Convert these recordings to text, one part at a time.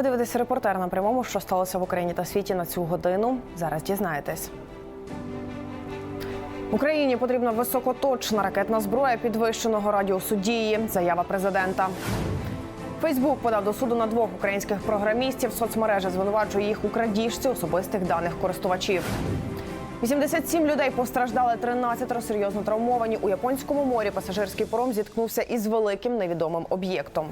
Ви репортер на прямому, що сталося в Україні та світі на цю годину. Зараз дізнаєтесь. Україні потрібна високоточна ракетна зброя підвищеного радіусу дії. Заява президента. Фейсбук подав до суду на двох українських програмістів. Соцмережа звинувачує їх у крадіжці особистих даних користувачів. 87 людей постраждали, 13 серйозно травмовані. У японському морі пасажирський паром зіткнувся із великим невідомим об'єктом.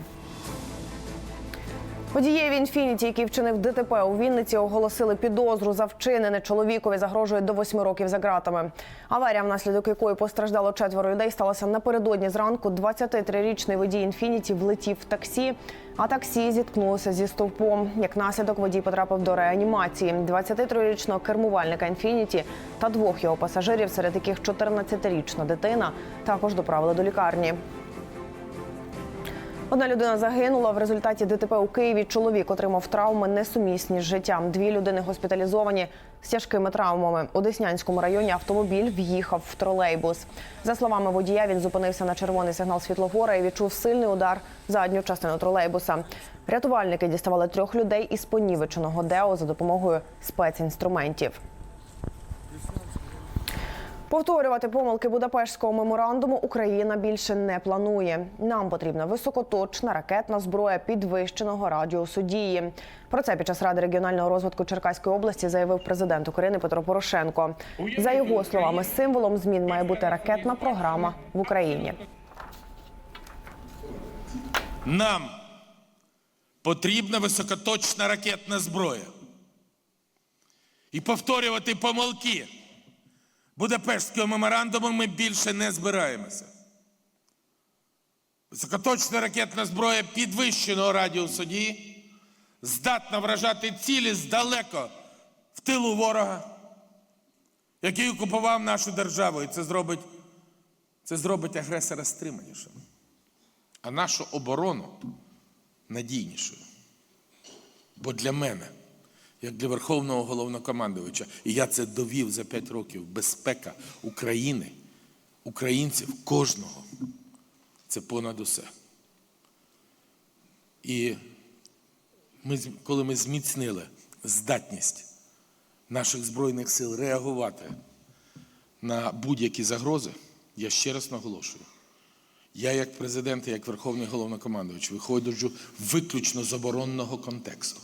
Водієві інфініті, який вчинив ДТП у Вінниці, оголосили підозру за вчинене. Чоловікові загрожує до восьми років за ґратами. Аварія, внаслідок якої постраждало четверо людей, сталася напередодні зранку. 23-річний водій інфініті влетів в таксі, а таксі зіткнулося зі стовпом. Як наслідок водій потрапив до реанімації. 23-річного кермувальника інфініті та двох його пасажирів, серед яких 14-річна дитина, також доправили до лікарні. Одна людина загинула в результаті ДТП у Києві. Чоловік отримав травми несумісні з життям. Дві людини госпіталізовані з тяжкими травмами. У Деснянському районі автомобіль в'їхав в тролейбус. За словами водія, він зупинився на червоний сигнал світлофора і відчув сильний удар задню частину тролейбуса. Рятувальники діставали трьох людей із понівеченого део за допомогою спецінструментів. Повторювати помилки Будапештського меморандуму Україна більше не планує. Нам потрібна високоточна ракетна зброя підвищеного радіусу дії. Про це під час ради регіонального розвитку Черкаської області заявив президент України Петро Порошенко. За його словами, символом змін має бути ракетна програма в Україні. Нам потрібна високоточна ракетна зброя. І повторювати помилки Будапештського меморандуму ми більше не збираємося. Високоточна ракетна зброя підвищеного радіусу дії здатна вражати цілі здалеко в тилу ворога, який окупував нашу державу. І це зробить, це зробить агресора стриманішим а нашу оборону надійнішою. Бо для мене, як для Верховного головнокомандувача, і я це довів за 5 років, безпека України, українців, кожного це понад усе. І ми, коли ми зміцнили здатність наших Збройних сил реагувати на будь-які загрози, я ще раз наголошую. Я, як президент і як Верховний головнокомандувач, виходжу виключно з оборонного контексту.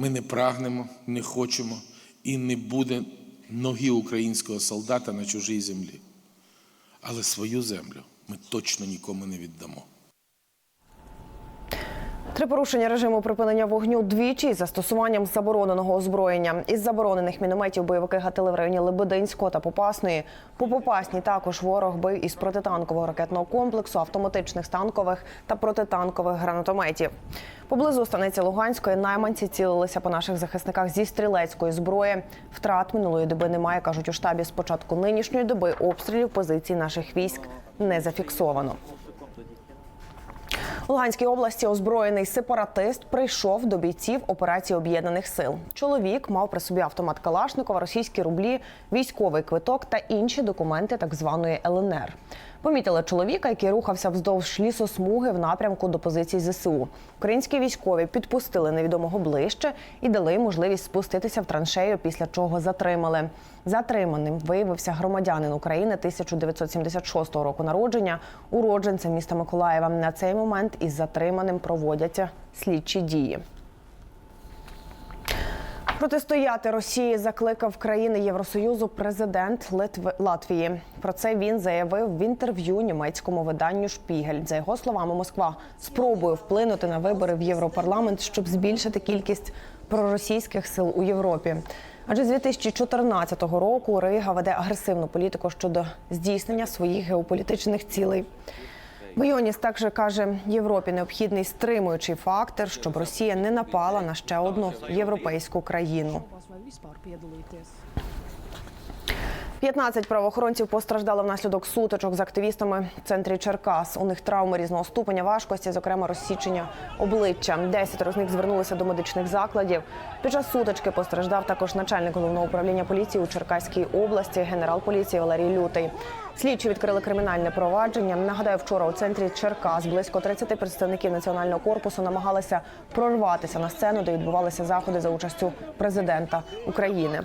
Ми не прагнемо, не хочемо і не буде ноги українського солдата на чужій землі. Але свою землю ми точно нікому не віддамо. Три порушення режиму припинення вогню двічі із застосуванням забороненого озброєння. Із заборонених мінометів бойовики гатили в районі Лебединського та Попасної. По Попасній також ворог бив із протитанкового ракетного комплексу, автоматичних станкових та протитанкових гранатометів. Поблизу станиці Луганської найманці цілилися по наших захисниках зі стрілецької зброї. Втрат минулої доби немає, кажуть у штабі. З початку нинішньої доби обстрілів позицій наших військ не зафіксовано. Луганській області озброєний сепаратист прийшов до бійців операції об'єднаних сил. Чоловік мав при собі автомат Калашникова, російські рублі, військовий квиток та інші документи так званої ЛНР. Помітили чоловіка, який рухався вздовж лісосмуги в напрямку до позицій ЗСУ. Українські військові підпустили невідомого ближче і дали можливість спуститися в траншею, після чого затримали. Затриманим виявився громадянин України 1976 року народження, уродженцем міста Миколаєва. На цей момент із затриманим проводяться слідчі дії. Протистояти Росії закликав країни Євросоюзу президент Литви Латвії. Про це він заявив в інтерв'ю німецькому виданню Шпігель. За його словами, Москва спробує вплинути на вибори в Європарламент, щоб збільшити кількість проросійських сил у Європі. Адже з 2014 року Рига веде агресивну політику щодо здійснення своїх геополітичних цілей. Бойоніс також каже, Європі необхідний стримуючий фактор, щоб Росія не напала на ще одну європейську країну. Vai 15 правоохоронців постраждали внаслідок сутичок з активістами в центрі Черкас. У них травми різного ступеня важкості, зокрема розсічення обличчя. Десятеро з них звернулися до медичних закладів. Під час сутички постраждав також начальник головного управління поліції у Черкаській області, генерал поліції Валерій Лютий. Слідчі відкрили кримінальне провадження. Нагадаю, вчора у центрі Черкас близько 30 представників національного корпусу намагалися прорватися на сцену, де відбувалися заходи за участю президента України.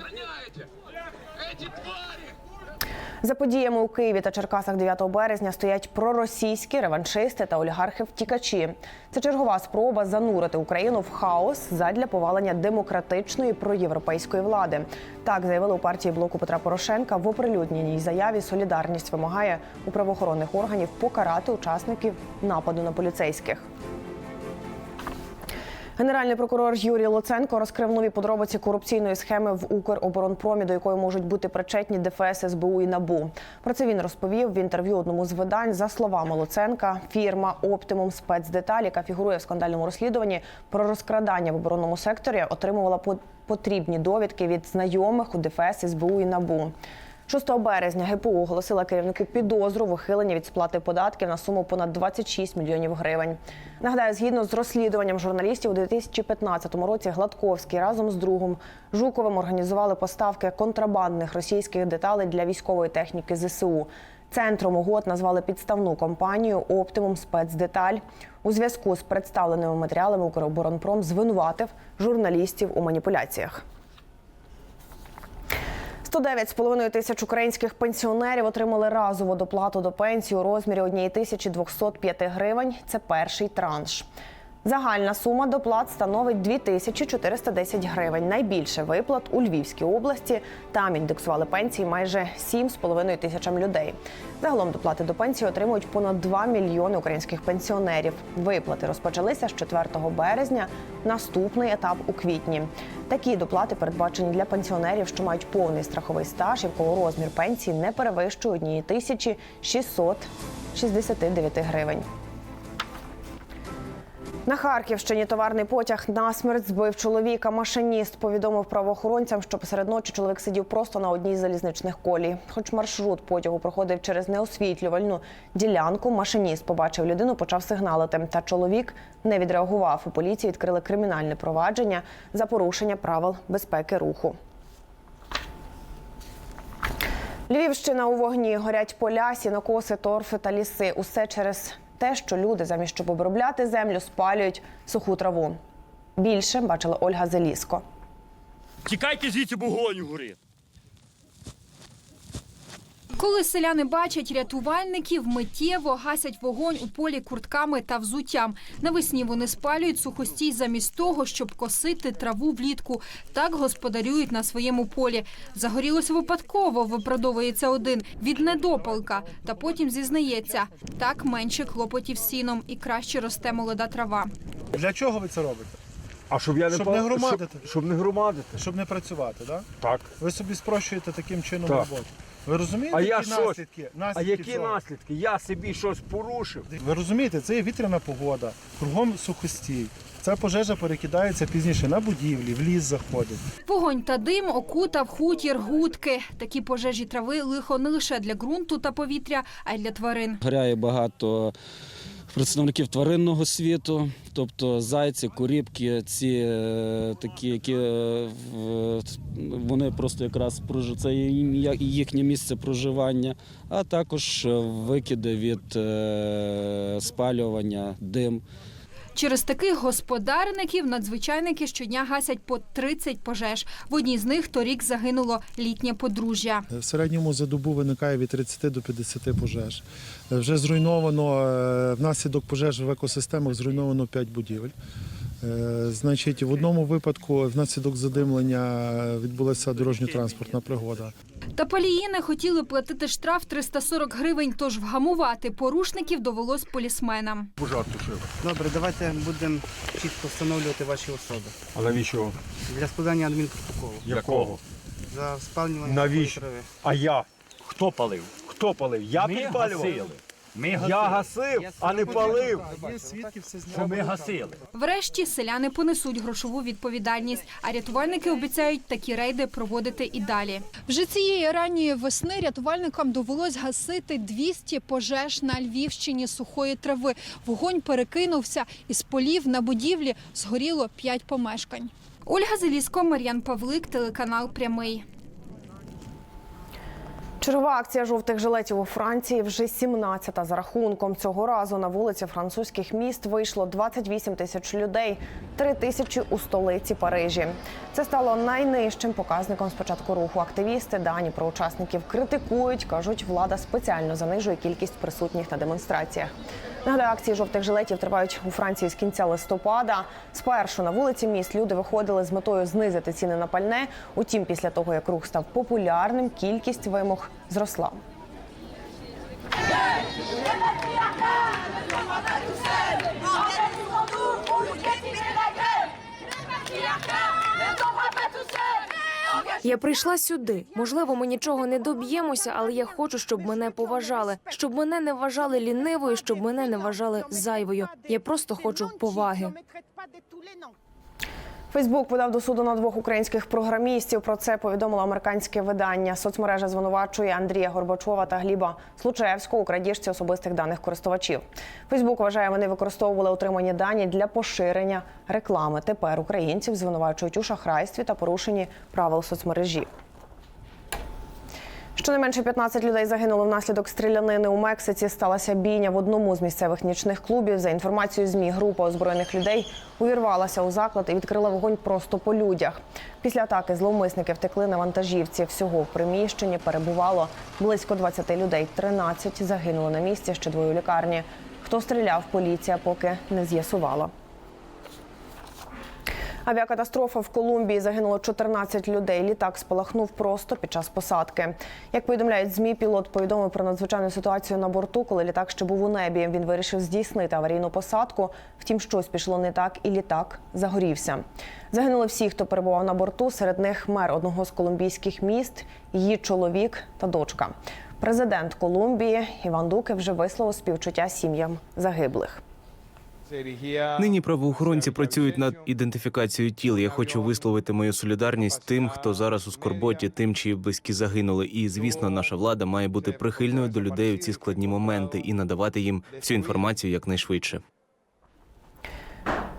За подіями у Києві та Черкасах 9 березня стоять проросійські реваншисти та олігархи-втікачі. Це чергова спроба занурити Україну в хаос задля повалення демократичної проєвропейської влади. Так заявили у партії блоку Петра Порошенка в оприлюдненій заяві. Солідарність вимагає у правоохоронних органів покарати учасників нападу на поліцейських. Генеральний прокурор Юрій Луценко розкрив нові подробиці корупційної схеми в Укроборонпромі, до якої можуть бути причетні ДФС, СБУ і НАБУ. Про це він розповів в інтерв'ю одному з видань. За словами Луценка, фірма Оптимум спецдеталь, яка фігурує в скандальному розслідуванні про розкрадання в оборонному секторі, отримувала по- потрібні довідки від знайомих у ДФС, СБУ і НАБУ. 6 березня ГПУ оголосила керівнику підозру в ухиленні від сплати податків на суму понад 26 мільйонів гривень. Нагадаю, згідно з розслідуванням журналістів у 2015 році Гладковський разом з другом Жуковим організували поставки контрабандних російських деталей для військової техніки ЗСУ. Центром угод назвали підставну компанію Оптимум спецдеталь. У зв'язку з представленими матеріалами Укроборонпром звинуватив журналістів у маніпуляціях. 109,5 тисяч українських пенсіонерів отримали разову доплату до пенсії у розмірі 1205 гривень. Це перший транш. Загальна сума доплат становить 2410 гривень. Найбільше виплат у Львівській області. Там індексували пенсії майже 7,5 тисячам людей. Загалом доплати до пенсії отримують понад 2 мільйони українських пенсіонерів. Виплати розпочалися з 4 березня. Наступний етап у квітні. Такі доплати передбачені для пенсіонерів, що мають повний страховий стаж і в кого розмір пенсії не перевищує 1669 гривень. На Харківщині товарний потяг насмерть збив чоловіка. Машиніст повідомив правоохоронцям, що посеред ночі чоловік сидів просто на одній з залізничних колій. Хоч маршрут потягу проходив через неосвітлювальну ділянку, машиніст побачив людину, почав сигналити. Та чоловік не відреагував. У поліції відкрили кримінальне провадження за порушення правил безпеки руху. Львівщина у вогні горять поля, сінокоси, торфи та ліси. Усе через те, що люди, замість щоб обробляти землю, спалюють суху траву. Більше бачила Ольга Заліско. Тікайте звідси, бо вогонь горить. Коли селяни бачать рятувальників, миттєво гасять вогонь у полі куртками та взуттям. Навесні вони спалюють сухостій замість того, щоб косити траву влітку. Так господарюють на своєму полі. Загорілося випадково, виправдовується один від недопалка. Та потім зізнається, так менше клопотів сіном і краще росте молода трава. Для чого ви це робите? А щоб я не Щоб пал- не громадити. Щоб, щоб не громадити. Щоб не працювати, так? Так. Ви собі спрощуєте таким чином Так. роботу. Ви розумієте, А я які щось- наслідки? А наслідки які цього? наслідки? Я собі щось порушив. Ви розумієте, це є вітряна погода, кругом сухостій. Ця пожежа перекидається пізніше на будівлі, в ліс заходить. Вогонь та дим окутав хутір гудки. Такі пожежі трави лихо не лише для ґрунту та повітря, а й для тварин. Горяє багато представників тваринного світу, тобто зайці, куріпки, ці е, такі, які е, вони просто якраз це їхнє місце проживання, а також е, викиди від спалювання, дим. Через таких господарників надзвичайники щодня гасять по 30 пожеж. В одній з них торік загинуло літнє подружжя. В середньому за добу виникає від 30 до 50 пожеж. Вже зруйновано е, внаслідок пожеж в екосистемах зруйновано 5 будівель. Е, Значить, в одному випадку внаслідок задимлення відбулася дорожньо-транспортна пригода. Та палії не хотіли платити штраф 340 гривень, тож вгамувати порушників довелось полісменам. Пожар тушив. Добре, давайте будемо чітко встановлювати ваші особи А навіщо? для складання адмінпротоколу Якого? за спалювання Навіщо? А я? Хто палив? Хто палив? Я підпалював? Гасили. Ми Я гасив, а не палив. Є свідки, все Що ми гасили. Врешті селяни понесуть грошову відповідальність, а рятувальники обіцяють такі рейди проводити і далі. Вже цієї ранньої весни рятувальникам довелось гасити 200 пожеж на Львівщині сухої трави. Вогонь перекинувся із полів на будівлі. Згоріло 5 помешкань. Ольга Залізко, Мар'ян Павлик, телеканал Прямий. Чергова акція жовтих жилетів у Франції вже 17-та за рахунком. Цього разу на вулиці французьких міст вийшло 28 тисяч людей, 3 тисячі у столиці Парижі. Це стало найнижчим показником спочатку руху. Активісти дані про учасників критикують, кажуть, влада спеціально занижує кількість присутніх на демонстраціях. Нагадаю, акції жовтих жилетів тривають у Франції з кінця листопада. Спершу на вулиці міст люди виходили з метою знизити ціни на пальне. Утім, після того як рух став популярним, кількість вимог зросла. Я прийшла сюди. Можливо, ми нічого не доб'ємося, але я хочу, щоб мене поважали, щоб мене не вважали лінивою, щоб мене не вважали зайвою. Я просто хочу поваги. Фейсбук подав до суду на двох українських програмістів. Про це повідомило американське видання. Соцмережа звинувачує Андрія Горбачова та Гліба Случаєвського у крадіжці особистих даних користувачів. Фейсбук вважає, вони використовували отримані дані для поширення реклами. Тепер українців звинувачують у шахрайстві та порушенні правил соцмережі. Щонайменше 15 людей загинули внаслідок стрілянини у Мексиці. Сталася бійня в одному з місцевих нічних клубів. За інформацією змі, група озброєних людей увірвалася у заклад і відкрила вогонь просто по людях. Після атаки зловмисники втекли на вантажівці. Всього в приміщенні перебувало близько 20 людей. 13 загинули на місці, ще двоє у лікарні. Хто стріляв, поліція поки не з'ясувала. Авіакатастрофа в Колумбії загинуло 14 людей. Літак спалахнув просто під час посадки. Як повідомляють змі, пілот повідомив про надзвичайну ситуацію на борту, коли літак ще був у небі. Він вирішив здійснити аварійну посадку. Втім, щось пішло не так, і літак загорівся. Загинули всі, хто перебував на борту. Серед них мер одного з колумбійських міст, її чоловік та дочка. Президент Колумбії Іван Дуке вже висловив співчуття сім'ям загиблих. Нині правоохоронці працюють над ідентифікацією тіл. Я хочу висловити мою солідарність тим, хто зараз у скорботі, тим, чиї близькі загинули. І звісно, наша влада має бути прихильною до людей у ці складні моменти і надавати їм всю інформацію якнайшвидше.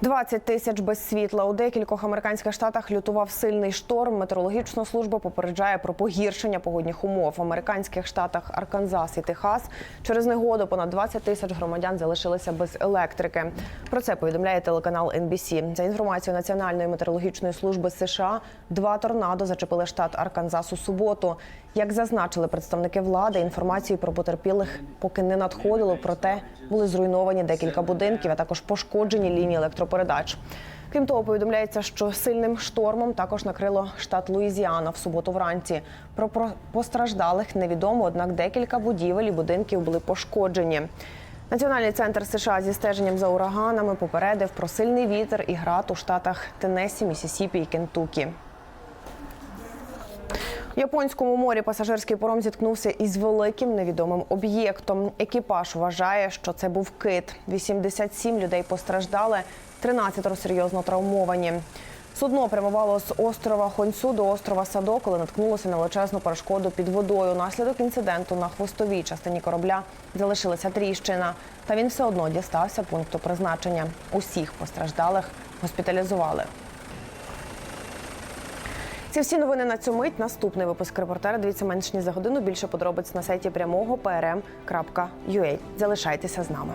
20 тисяч без світла у декількох американських штатах лютував сильний шторм. Метеорологічна служба попереджає про погіршення погодних умов в американських штатах Арканзас і Техас. Через негоду понад 20 тисяч громадян залишилися без електрики. Про це повідомляє телеканал NBC. За інформацією Національної метеорологічної служби США, два торнадо зачепили штат Арканзас у суботу. Як зазначили представники влади, інформації про потерпілих поки не надходило, проте були зруйновані декілька будинків, а також пошкоджені лінії електропередач. Крім того, повідомляється, що сильним штормом також накрило штат Луїзіана в суботу вранці. Про постраждалих невідомо, однак декілька будівель і будинків були пошкоджені. Національний центр США зі стеженням за ураганами попередив про сильний вітер і град у штатах Теннессі, Місісіпі і Кентукі. Японському морі пасажирський паром зіткнувся із великим невідомим об'єктом. Екіпаж вважає, що це був кит. 87 людей постраждали, 13 серйозно травмовані. Судно прямувало з острова Хонсу до острова Садо, коли наткнулося на величезну перешкоду під водою. Наслідок інциденту на хвостовій частині корабля залишилася тріщина, та він все одно дістався пункту призначення. Усіх постраждалих госпіталізували. Ці всі новини на цю мить. Наступний випуск репортера. Дивіться менш ніж за годину. Більше подробиць на сайті прямого prm.ua. Залишайтеся з нами.